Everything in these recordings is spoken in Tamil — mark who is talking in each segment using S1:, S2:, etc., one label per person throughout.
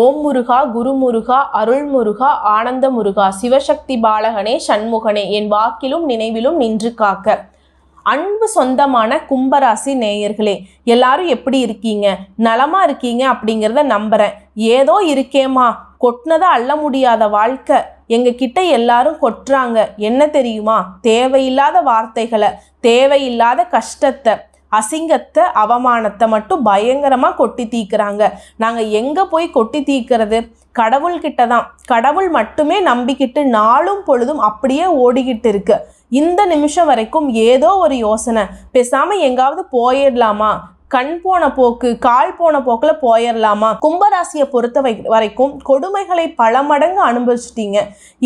S1: ஓம் முருகா குருமுருகா அருள்முருகா ஆனந்த முருகா சிவசக்தி பாலகனே சண்முகனே என் வாக்கிலும் நினைவிலும் நின்று காக்க. அன்பு சொந்தமான கும்பராசி நேயர்களே எல்லாரும் எப்படி இருக்கீங்க? நலமா இருக்கீங்க அப்படிங்கிறத நம்புறேன். ஏதோ இருக்கேமா கொட்டினதை அள்ள முடியாத வாழ்க்கை. எங்க கிட்ட எல்லாரும் கொட்டுறாங்க. என்ன தெரியுமா? தேவையில்லாத வார்த்தைகளை தேவையில்லாத கஷ்டத்தை. அசிங்கத்தை அவமானத்தை மட்டும் பயங்கரமாக கொட்டி தீக்குறாங்க. நாங்கள் எங்கே போய் கொட்டி தீக்கிறது? கடவுள்கிட்ட தான். கடவுள் மட்டுமே நம்பிக்கிட்டு நாளும் பொழுதும் அப்படியே ஓடிக்கிட்டு இருக்கு. இந்த நிமிஷம் வரைக்கும் ஏதோ ஒரு யோசனை. பேசாமல் எங்காவது போயிடலாமா? கண் போன போக்கு கால் போன போக்கில் போயிடலாமா? கும்பராசியை பொறுத்த வை வரைக்கும் கொடுமைகளை பல மடங்கு அனுபவிச்சிட்டீங்க.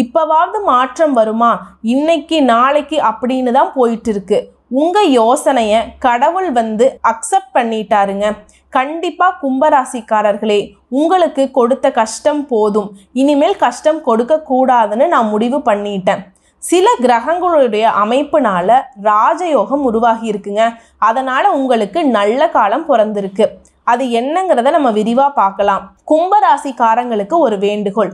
S1: இப்போவாவது மாற்றம் வருமா? இன்னைக்கு நாளைக்கு அப்படின்னு தான் போயிட்டு இருக்கு. உங்கள் யோசனையை கடவுள் வந்து அக்செப்ட் பண்ணிட்டாருங்க. கண்டிப்பாக கும்பராசிக்காரர்களே உங்களுக்கு கொடுத்த கஷ்டம் போதும். இனிமேல் கஷ்டம் கொடுக்கக்கூடாதுன்னு நான் முடிவு பண்ணிட்டேன். சில கிரகங்களுடைய அமைப்புனால ராஜயோகம் உருவாகி இருக்குங்க. அதனால உங்களுக்கு நல்ல காலம் பிறந்திருக்கு. அது என்னங்கிறத நம்ம விரிவா பார்க்கலாம். கும்பராசிக்காரங்களுக்கு ஒரு வேண்டுகோள்.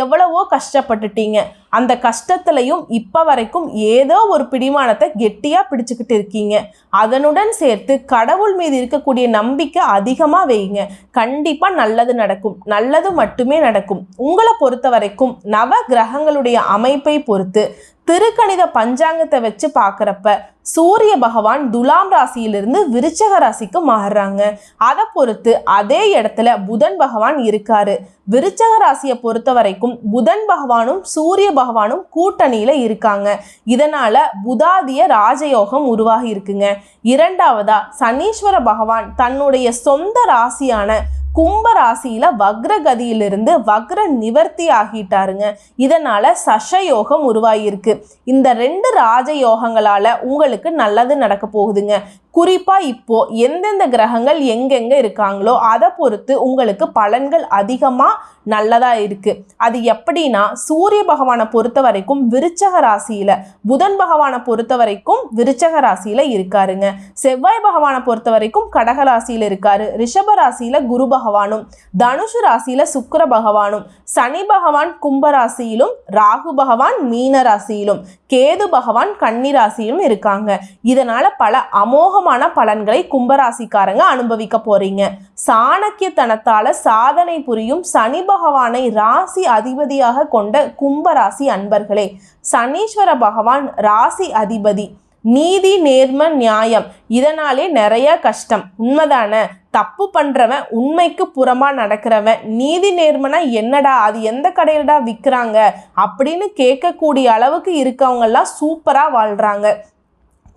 S1: எவ்வளவோ கஷ்டப்பட்டுட்டீங்க. அந்த கஷ்டத்துலையும் இப்போ வரைக்கும் ஏதோ ஒரு பிடிமானத்தை கெட்டியாக பிடிச்சிக்கிட்டு இருக்கீங்க. அதனுடன் சேர்த்து கடவுள் மீது இருக்கக்கூடிய நம்பிக்கை அதிகமாக வைங்க கண்டிப்பாக நல்லது நடக்கும். நல்லது மட்டுமே நடக்கும். உங்களை பொறுத்த வரைக்கும் நவ கிரகங்களுடைய அமைப்பை பொறுத்து திருக்கணித பஞ்சாங்கத்தை வச்சு பார்க்குறப்ப சூரிய பகவான் துலாம் ராசியிலிருந்து விருச்சக ராசிக்கு மாறுறாங்க. அதை பொறுத்து அதே இடத்துல புதன் பகவான் இருக்காரு. விருச்சக ராசியை பொறுத்த வரைக்கும் புதன் பகவானும் சூரிய பகவானும் கூட்டணியில இருக்காங்க. இதனால புதாதிய ராஜயோகம் உருவாகி இருக்குங்க. இரண்டாவதா சனீஸ்வர பகவான் தன்னுடைய சொந்த ராசியான கும்ப ராசியில வக்ரகதியிலிருந்து வக்ர நிவர்த்தி ஆகிட்டாருங்க. இதனால சஷயோகம் உருவாகியிருக்கு இந்த ரெண்டு ராஜயோகங்களால உங்களுக்கு நல்லது நடக்க போகுதுங்க. குறிப்பாக இப்போ எந்தெந்த கிரகங்கள் எங்கெங்கே இருக்காங்களோ அதை பொறுத்து உங்களுக்கு பலன்கள் அதிகமாக நல்லதாக இருக்கு. அது எப்படின்னா சூரிய பகவானை பொறுத்த வரைக்கும் விருச்சக ராசியில் புதன் பகவானை பொறுத்த வரைக்கும் விருச்சக ராசியில் இருக்காருங்க. செவ்வாய் பகவானை பொறுத்த வரைக்கும் கடக ராசியில் இருக்காரு. ரிஷப ராசியில் குரு பகவானும் தனுஷு ராசியில் சுக்கர பகவானும் சனி பகவான் கும்ப ராசியிலும் ராகு பகவான் மீன ராசியிலும். கேது பகவான் கன்னிராசியிலும் இருக்காங்க. இதனால பல அமோகமான பலன்களை கும்பராசிக்காரங்க அனுபவிக்க போறீங்க. சாணக்கியத்தனத்தால சாதனை புரியும் சனி பகவானை ராசி அதிபதியாக கொண்ட கும்பராசி அன்பர்களே சனீஸ்வர பகவான் ராசி அதிபதி நீதி நேர்ம நியாயம் இதனாலே நிறைய கஷ்டம். உண்மைதான? தப்பு பண்ணுறவன் உண்மைக்கு புறமாக நடக்கிறவன் நீதி நேர்மனா என்னடா அது எந்த கடையில்டா விற்கிறாங்க அப்படின்னு கேட்கக்கூடிய அளவுக்கு இருக்கவங்கெல்லாம் சூப்பராக வாழ்கிறாங்க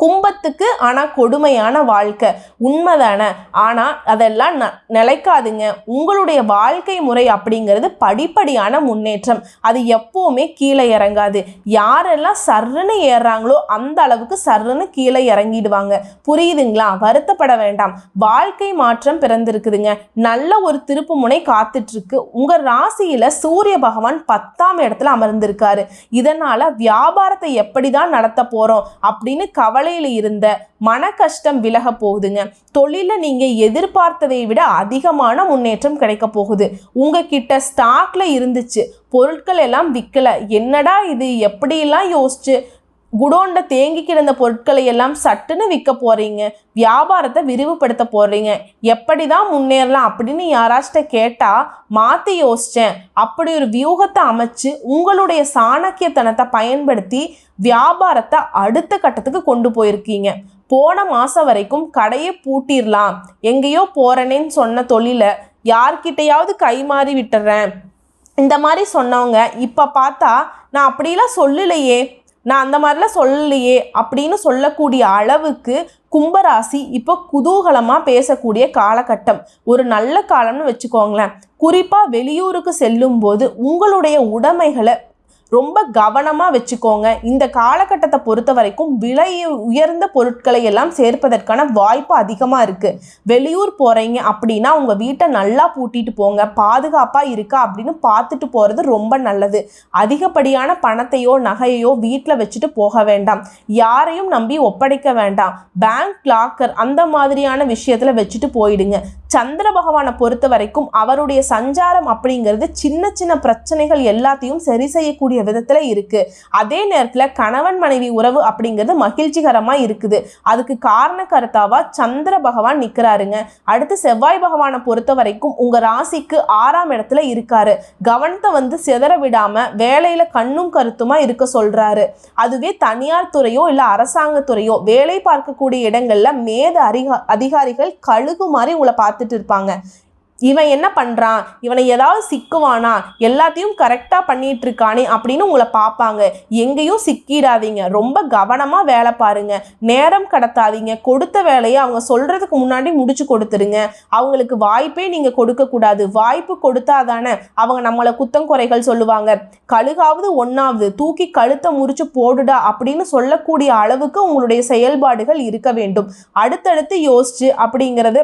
S1: கும்பத்துக்கு ஆனால் கொடுமையான வாழ்க்கை. உண்மைதானே? ஆனால் அதெல்லாம் ந நிலைக்காதுங்க. உங்களுடைய வாழ்க்கை முறை அப்படிங்கிறது படிப்படியான முன்னேற்றம். அது எப்போவுமே கீழே இறங்காது. யாரெல்லாம் சர்றுன்னு ஏறுறாங்களோ அந்த அளவுக்கு சர்றுன்னு கீழே இறங்கிடுவாங்க. புரியுதுங்களா? வருத்தப்பட வேண்டாம். வாழ்க்கை மாற்றம் பிறந்திருக்குதுங்க. நல்ல ஒரு திருப்பு முனை காத்துட்ருக்கு. உங்கள் ராசியில் சூரிய பகவான் பத்தாம் இடத்துல அமர்ந்திருக்காரு. இதனால் வியாபாரத்தை எப்படி தான் நடத்த போகிறோம் அப்படின்னு கவலை வேலையில் இருந்த மன கஷ்டம் விலக போகுதுங்க. தொழில நீங்க எதிர்பார்த்ததை விட அதிகமான முன்னேற்றம் கிடைக்க போகுது. உங்ககிட்ட ஸ்டாக்ல இருந்துச்சு பொருட்கள் எல்லாம் விற்கலை என்னடா இது? எப்படியெல்லாம் யோசிச்சு குடோனில் தேங்கி கிடந்த பொருட்களை எல்லாம் சட்டுன்னு விற்க போறீங்க. வியாபாரத்தை விரிவுபடுத்த போறீங்க. எப்படி தான் முன்னேறலாம் அப்படின்னு யாராச்சிட்ட கேட்டா மாத்தி யோசிச்சேன். அப்படி ஒரு வியூகத்தை அமைச்சு உங்களுடைய சாணக்கியத்தனத்தை பயன்படுத்தி வியாபாரத்தை அடுத்த கட்டத்துக்கு கொண்டு போயிருக்கீங்க. போன மாதம் வரைக்கும் கடையை பூட்டிடலாம் எங்கேயோ போகிறேனேன்னு சொன்ன தொழிலை யார்கிட்டையாவது கை மாறி விட்டுறேன். இந்த மாதிரி சொன்னவங்க இப்போ பார்த்தா நான் அப்படிலாம் சொல்லலையே. நான் அந்த மாதிரிலாம் சொல்லலையே அப்படின்னு சொல்லக்கூடிய அளவுக்கு கும்பராசி இப்போ குதூகலமாக பேசக்கூடிய காலகட்டம். ஒரு நல்ல காலம்னு வச்சுக்கோங்களேன். குறிப்பாக வெளியூருக்கு செல்லும்போது உங்களுடைய உடைமைகளை ரொம்ப கவனமாக வச்சுக்கோங்க. இந்த காலகட்டத்தை பொறுத்த வரைக்கும் விலை உயர்ந்த பொருட்களை எல்லாம் சேர்ப்பதற்கான வாய்ப்பு அதிகமாக இருக்குது வெளியூர் போகிறீங்க அப்படின்னா உங்கள் வீட்டை நல்லா பூட்டிட்டு போங்க. பாதுகாப்பாக இருக்கா அப்படின்னு பார்த்துட்டு போகிறது ரொம்ப நல்லது. அதிகப்படியான பணத்தையோ நகையோ வீட்டில் வச்சுட்டு போக வேண்டாம். யாரையும் நம்பி ஒப்படைக்க வேண்டாம். பேங்க் லாக்கர் அந்த மாதிரியான விஷயத்தில் வச்சுட்டு போயிடுங்க. சந்திர பகவானை பொறுத்த வரைக்கும் அவருடைய சஞ்சாரம் அப்படிங்கிறது சின்ன சின்ன பிரச்சனைகள் எல்லாத்தையும் சரி செய்யக்கூடிய விதத்தில் இருக்குது அதே நேரத்தில் கணவன் மனைவி உறவு அப்படிங்கிறது மகிழ்ச்சிகரமாக இருக்குது. அதுக்கு காரண கருத்தாவா சந்திர பகவான் நிற்கிறாருங்க அடுத்து செவ்வாய் பகவானை பொறுத்த வரைக்கும் உங்கள் ராசிக்கு ஆறாம் இடத்துல இருக்காரு. கவனத்தை வந்து சிதற விடாமல் வேலையில் கண்ணும் கருத்துமாக இருக்க சொல்கிறாரு அதுவே தனியார் துறையோ இல்லை அரசாங்கத்துறையோ வேலை பார்க்கக்கூடிய இடங்களில் மேத அதிகாரிகள் கழுகு மாதிரி உங்களை பார்த்துட்டு இருப்பாங்க. இவன் என்ன பண்ணுறான் இவனை ஏதாவது சிக்குவானா? எல்லாத்தையும் கரெக்டாக பண்ணிட்டு இருக்கானே அப்படின்னு உங்களை பார்ப்பாங்க. எங்கேயும் சிக்கிடாதீங்க. ரொம்ப கவனமாக வேலை பாருங்க. நேரம் கடத்தாதீங்க. கொடுத்த வேலையை அவங்க சொல்கிறதுக்கு முன்னாடி முடிச்சு கொடுத்துருங்க. அவங்களுக்கு வாய்ப்பே நீங்கள் கொடுக்கக்கூடாது. வாய்ப்பு கொடுத்தா தானே அவங்க நம்மளை குத்தம் குறைகள் சொல்லுவாங்க. கழுகாவது ஒன்றாவது தூக்கி கழுத்தை முறிச்சு போடுடா அப்படின்னு சொல்லக்கூடிய அளவுக்கு உங்களுடைய செயல்பாடுகள் இருக்க வேண்டும். அடுத்தடுத்து யோசிச்சு அப்படிங்கிறது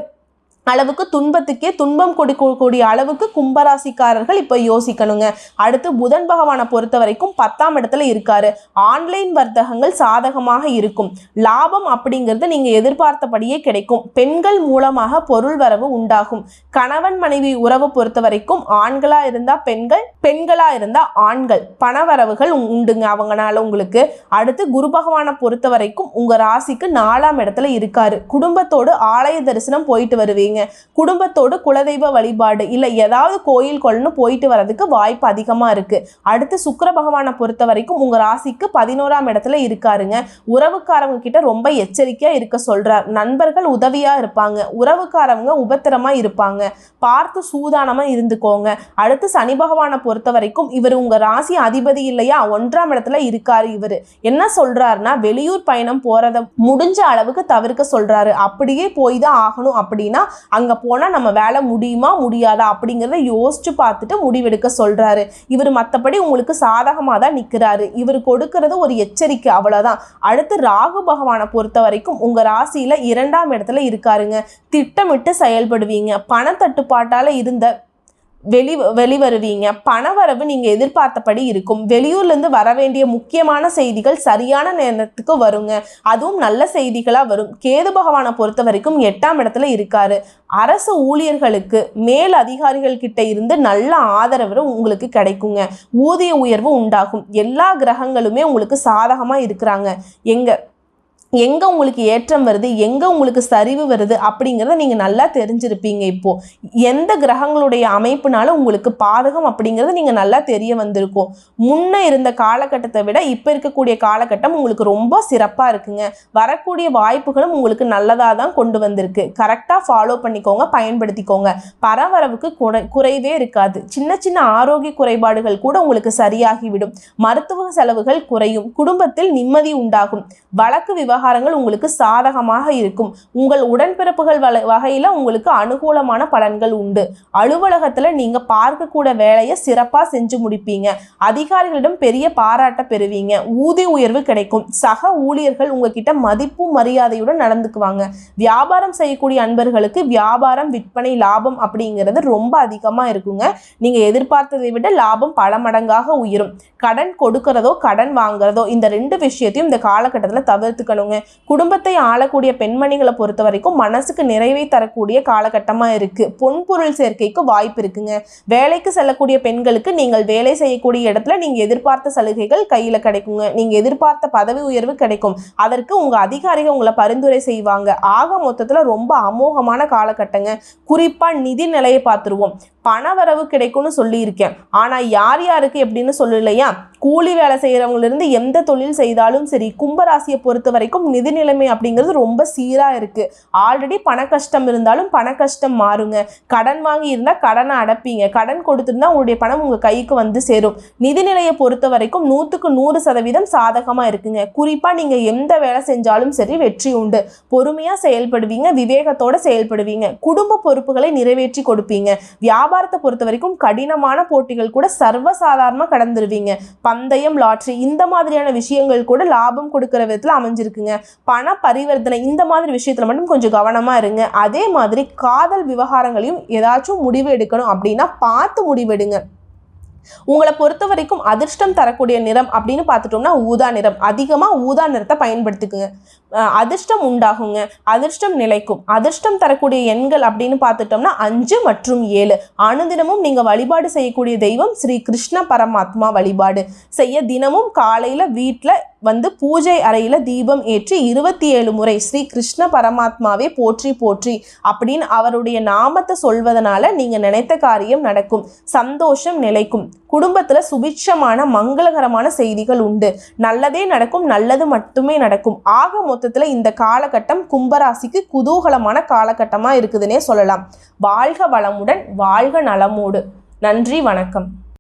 S1: அளவுக்கு துன்பத்துக்கே துன்பம் கொடுக்கக்கூடிய அளவுக்கு கும்பராசிக்காரர்கள் இப்போ யோசிக்கணுங்க. அடுத்து புதன் பகவானை பொறுத்த வரைக்கும் பத்தாம் இடத்துல இருக்காரு. ஆன்லைன் வர்த்தகங்கள் சாதகமாக இருக்கும். லாபம் அப்படிங்கிறது நீங்கள் எதிர்பார்த்தபடியே கிடைக்கும். பெண்கள் மூலமாக பொருள் வரவு உண்டாகும். கணவன் மனைவி உறவு பொறுத்த வரைக்கும் ஆண்களா இருந்தா பெண்கள் பெண்களா இருந்தா ஆண்கள். பணவரவுகள் உண்டுங்க அவங்கனால உங்களுக்கு. அடுத்து குரு பகவானை பொறுத்த வரைக்கும் உங்க ராசிக்கு நாலாம் இடத்துல இருக்காரு. குடும்பத்தோடு ஆலய தரிசனம் போயிட்டு வருவீங்க. குடும்பத்தோடு குலதெய்வ வழிபாடு இல்லை ஏதாவது கோயில் கொள்னு போயிட்டு வரதுக்கு வாய்ப்பு அதிகமாக இருக்குது அடுத்து சுக்கர பகவானை பொறுத்த வரைக்கும் உங்கள் ராசிக்கு பதினோராம் இடத்துல இருக்காருங்க. உறவுக்காரவங்க கிட்ட ரொம்ப எச்சரிக்கையாக இருக்க சொல்கிறார் நண்பர்கள் உதவியாக இருப்பாங்க. உறவுக்காரவங்க உபத்திரமாக இருப்பாங்க. பார்த்து சூதானமாக இருந்துக்கோங்க. அடுத்து சனி பகவானை பொறுத்த வரைக்கும் இவர் உங்கள் ராசி அதிபதி இல்லையா? ஒன்றாம் இடத்துல இருக்கார் இவர். என்ன சொல்கிறாருன்னா வெளியூர் பயணம் போகிறத முடிஞ்ச அளவுக்கு தவிர்க்க சொல்கிறாரு அப்படியே போய் தான் ஆகணும் அப்படின்னா அங்கே போனால் நம்ம வேலை முடியுமா முடியாதா அப்படிங்கிறத யோசிச்சு பார்த்துட்டு முடிவெடுக்க சொல்கிறாரு இவர் மற்றபடி உங்களுக்கு சாதகமாக தான் நிற்கிறாரு இவர் கொடுக்கறது ஒரு எச்சரிக்கை அவ்வளோதான் அடுத்து ராகு பகவானை பொறுத்த வரைக்கும் உங்கள் ராசியில் இரண்டாம் இடத்துல இருக்காருங்க. திட்டமிட்டு செயல்படுவீங்க. பணத்தட்டுப்பாட்டால் இருந்த வெளி வெளிவருவீங்க. பணவரவு நீங்கள் எதிர்பார்த்தபடி இருக்கும். வெளியூர்லேருந்து வர வேண்டிய முக்கியமான செய்திகள் சரியான நேரத்துக்கு வருங்க. அதுவும் நல்ல செய்திகளாக வரும். கேது பகவானை பொறுத்த வரைக்கும் எட்டாம் இடத்துல இருக்காரு. அரசு ஊழியர்களுக்கு மேல் அதிகாரிகள் கிட்ட இருந்து நல்ல ஆதரவு உங்களுக்கு கிடைக்குங்க. ஊதிய உயர்வு உண்டாகும். எல்லா கிரகங்களுமே உங்களுக்கு சாதகமாக இருக்கிறாங்க. எங்கள் எங்கே உங்களுக்கு ஏற்றம் வருது? எங்கே உங்களுக்கு சரிவு வருது? அப்படிங்கிறத நீங்கள் நல்லா தெரிஞ்சிருப்பீங்க இப்போது எந்த கிரகங்களுடைய அமைப்புனால உங்களுக்கு பாதகம் அப்படிங்கிறது நீங்கள் நல்லா தெரிய வந்திருக்கும். முன்னே இருந்த காலகட்டத்தை விட இப்போ இருக்கக்கூடிய காலகட்டம் உங்களுக்கு ரொம்ப சிறப்பாக இருக்குங்க. வரக்கூடிய வாய்ப்புகளும் உங்களுக்கு நல்லதாக தான் கொண்டு வந்திருக்கு. கரெக்டாக ஃபாலோ பண்ணிக்கோங்க பயன்படுத்திக்கோங்க. பரவரவுக்கு குறை குறைவே இருக்காது. சின்ன சின்ன ஆரோக்கிய குறைபாடுகள் கூட உங்களுக்கு சரியாகிவிடும். மருத்துவ செலவுகள் குறையும். குடும்பத்தில் நிம்மதி உண்டாகும். வழக்கு விவகாரங்கள் உங்களுக்கு சாதகமாக இருக்கும். உங்கள் உடன்பிறப்புகள் வகையில் உங்களுக்கு அனுகூலமான பலன்கள் உண்டு. அலுவலகத்தில் நீங்கள் பார்க்கக்கூட வேலையை சிறப்பாக செஞ்சு முடிப்பீங்க. அதிகாரிகளிடம் பெரிய பாராட்ட பெறுவீங்க. ஊதிய உயர்வு கிடைக்கும். சக ஊழியர்கள் உங்ககிட்ட மதிப்பும் மரியாதையுடன் நடந்துக்குவாங்க. வியாபாரம் செய்யக்கூடிய அன்பர்களுக்கு வியாபாரம் விற்பனை லாபம் அப்படிங்கிறது ரொம்ப அதிகமாக இருக்குங்க. நீங்கள் எதிர்பார்த்ததை விட லாபம் பல மடங்காக உயரும். கடன் கொடுக்கிறதோ கடன் வாங்குறதோ இந்த ரெண்டு விஷயத்தையும் இந்த காலகட்டத்தில் தவிர்த்துக்கணும். சொல்லுவாங்க குடும்பத்தை ஆளக்கூடிய பெண்மணிகளை பொறுத்த வரைக்கும் மனசுக்கு நிறைவை தரக்கூடிய காலகட்டமாக இருக்குது பொன்பொருள் சேர்க்கைக்கு வாய்ப்பு இருக்குங்க. வேலைக்கு செல்லக்கூடிய பெண்களுக்கு நீங்கள் வேலை செய்யக்கூடிய இடத்துல நீங்கள் எதிர்பார்த்த சலுகைகள் கையில் கிடைக்குங்க. நீங்கள் எதிர்பார்த்த பதவி உயர்வு கிடைக்கும். அதற்கு உங்கள் அதிகாரிகள் உங்களை பரிந்துரை செய்வாங்க. ஆக மொத்தத்தில் ரொம்ப அமோகமான காலகட்டங்க. குறிப்பாக நிதி நிலையை பார்த்துருவோம். பணவரவு கிடைக்கும்னு சொல்லியிருக்கேன். ஆனால் யார் யாருக்கு எப்படின்னு சொல்லலையா? கூலி வேலை செய்கிறவங்களிருந்து எந்த தொழில் செய்தாலும் சரி கும்பராசியை பொறுத்த வரைக்கும் நிதி நிலைமை அப்படிங்கிறது ரொம்ப சீராக இருக்குது ஆல்ரெடி பண கஷ்டம் இருந்தாலும் பண கஷ்டம் மாறுங்க. கடன் வாங்கி இருந்தால் கடனை அடைப்பீங்க. கடன் கொடுத்துருந்தா உங்களுடைய பணம் உங்கள் கைக்கு வந்து சேரும். நிதி நிலையை பொறுத்த வரைக்கும் நூற்றுக்கு நூறு சதவீதம் சாதகமாக இருக்குங்க. குறிப்பாக நீங்கள் எந்த வேலை செஞ்சாலும் சரி வெற்றி உண்டு. பொறுமையாக செயல்படுவீங்க விவேகத்தோடு செயல்படுவீங்க. குடும்ப பொறுப்புகளை நிறைவேற்றி கொடுப்பீங்க. வியாபார வியாபாரத்தை பொறுத்த வரைக்கும் கடினமான போட்டிகள் கூட சர்வசாதாரணமாக கடந்துருவீங்க. பந்தயம் லாட்ரி இந்த மாதிரியான விஷயங்கள் கூட லாபம் கொடுக்குற விதத்தில் அமைஞ்சிருக்குங்க. பண பரிவர்த்தனை இந்த மாதிரி விஷயத்தில் மட்டும் கொஞ்சம் கவனமாக இருங்க. அதே மாதிரி காதல் விவகாரங்களையும் ஏதாச்சும் முடிவு எடுக்கணும் அப்படின்னா பார்த்து முடிவெடுங்க. உங்களை பொறுத்த வரைக்கும் அதிர்ஷ்டம் தரக்கூடிய நிறம் அப்படின்னு பார்த்துட்டோம்னா ஊதா நிறம். அதிகமாக ஊதா நிறத்தை பயன்படுத்திக்குங்க. அதிர்ஷ்டம் உண்டாகுங்க. அதிர்ஷ்டம் நிலைக்கும். அதிர்ஷ்டம் தரக்கூடிய எண்கள் அப்படின்னு பார்த்துட்டோம்னா அஞ்சு மற்றும் ஏழு. அனுதினமும் நீங்கள் வழிபாடு செய்யக்கூடிய தெய்வம் ஸ்ரீ கிருஷ்ண பரமாத்மா வழிபாடு. செய்ய தினமும் காலையில் வீட்டில் வந்து பூஜை அறையில் தீபம் ஏற்றி இருபத்தி ஏழு முறை ஸ்ரீ கிருஷ்ண பரமாத்மாவே போற்றி போற்றி அப்படின்னு அவருடைய நாமத்தை சொல்வதனால நீங்கள் நினைத்த காரியம் நடக்கும். சந்தோஷம் நிலைக்கும். குடும்பத்தில் சுபிட்சமான மங்களகரமான செய்திகள் உண்டு. நல்லதே நடக்கும் நல்லது மட்டுமே நடக்கும். ஆக மொத்தத்தில் இந்த காலகட்டம் கும்பராசிக்கு குதூகலமான காலகட்டமாக இருக்குதுன்னே சொல்லலாம். வாழ்க வளமுடன் வாழ்க நலமோடு. நன்றி வணக்கம்.